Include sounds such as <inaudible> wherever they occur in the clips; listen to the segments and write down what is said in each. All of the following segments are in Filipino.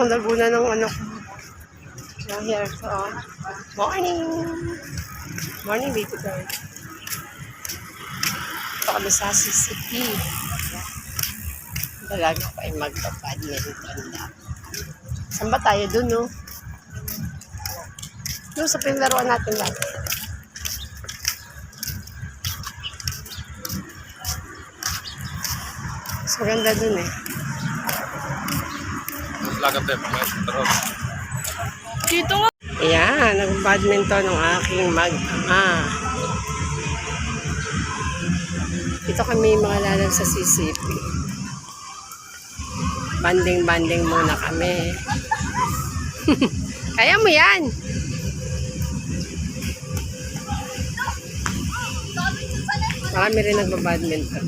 akong laguna ng ano ko. Yung hair ko. oh. Morning! Morning, baby girl. Ito kami sa CCP. Dalaga pa ay magpa-badminton lang. Saan ba tayo dun, no? Doon sa pinlaruan natin lang. Mas maganda dun eh. Lagat din, maestro. Dito nga. Ayan, nag-badminton ng aking mag-ama. Dito kami mga lalang sa CCP. Banding-banding muna kami. <laughs> Kaya mo yan. Marami rin nagbabadminton.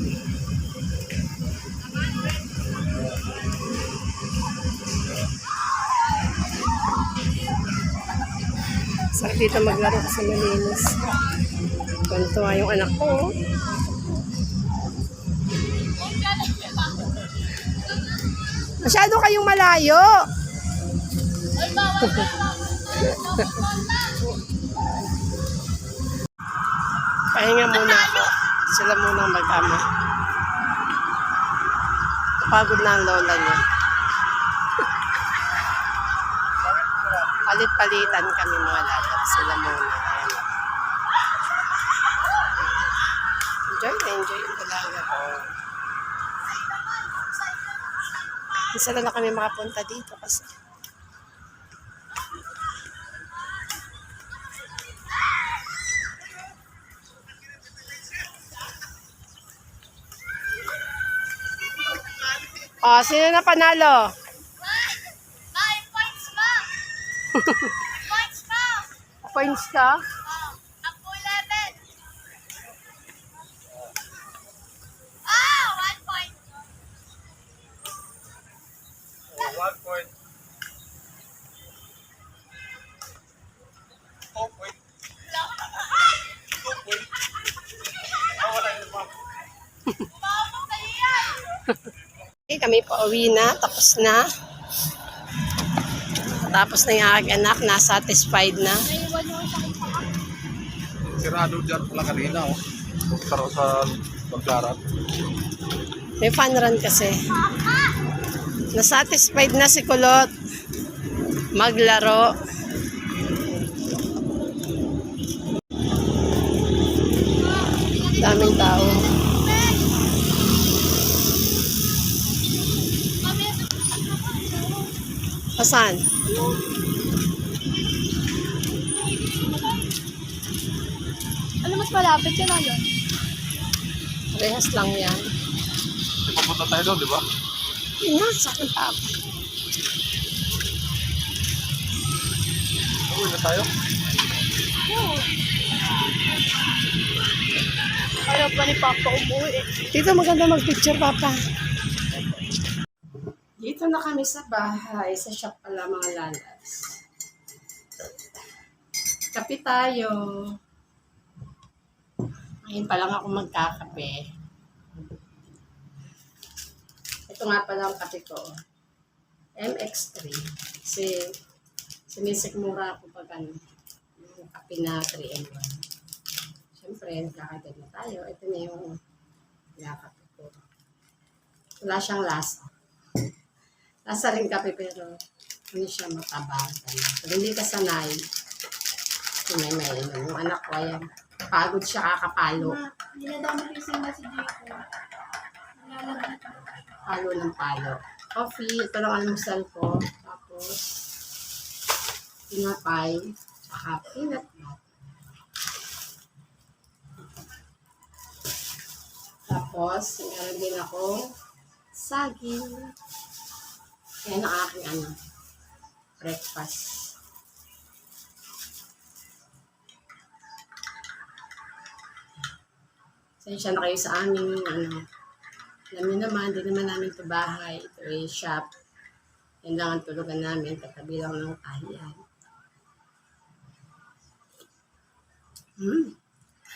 Sarap dito maglaro kasi malinis. Ganito nga yung anak ko. oh. Masyado kayong malayo. <laughs> Pahinga muna ako. Sila muna ang mag-ama. Kapagod na ang lola niya. <laughs> Palit-palitan kami mga lalab. Sila muna. Ayan. Enjoy na enjoy yung talaga ko. Isa na lang kami makapunta dito kasi Oh, sino na panalo? Ay, points pa! <laughs> points pa! Points ka? 1.2.5 okay, kami pa uwi na, tapos na. Tapos na yung aking anak, na-satisfied na. Sirado dyan pala kanina, oh. Karo sa pagdarat. May fan run kasi. Na-satisfied na si Kulot. Maglaro. Daming tao. Pasan? Ano mas malapit yun yun? Rehas lang yan. Di papunta tayo doon, di ba? Akin pa. Uwi na tayo. Oo. Ayaw pa ni Papa umuwi eh. Dito maganda mag-picture, Papa. Dito na kami sa bahay, sa shop pala mga lalas. Kape tayo. Ngayon pa lang ako magkakape. Ito nga pala ang kape ko. MX3. Kasi sinisikmura ako pag ano, yung kape na 3 in 1. Siyempre, kakagad na tayo. Ito na yung yakap ko. Wala siyang lasa. Lasa rin kape pero hindi siya mataba. Pag hindi ka sanay, may may inom. Yung anak ko, ayan, pagod siya kakapalo. Dinadama ko yung si Jiko. Nilalagay ko. Palo ng palo. Coffee, ito lang almusal ko. Tapos, tinapay, saka peanut butter. Tapos, meron din ako saging. Yan ang aking ano, breakfast. Sensya na kayo sa aming ano, alam niyo naman, di naman namin ito bahay. Ito ay shop. Yan lang ang tulugan namin. Katabi lang ng kahiyan. Hmm.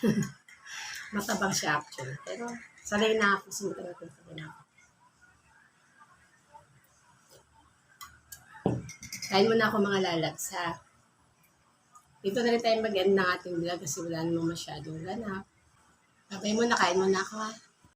<laughs> Matabang siya actually. Pero sanay na ako sa matagal ko sanay na ako. Kain muna ako mga lalags ha. Dito na rin tayo mag-end ng ating vlog kasi wala namang masyadong ganap. Babay muna, kain muna ako ha.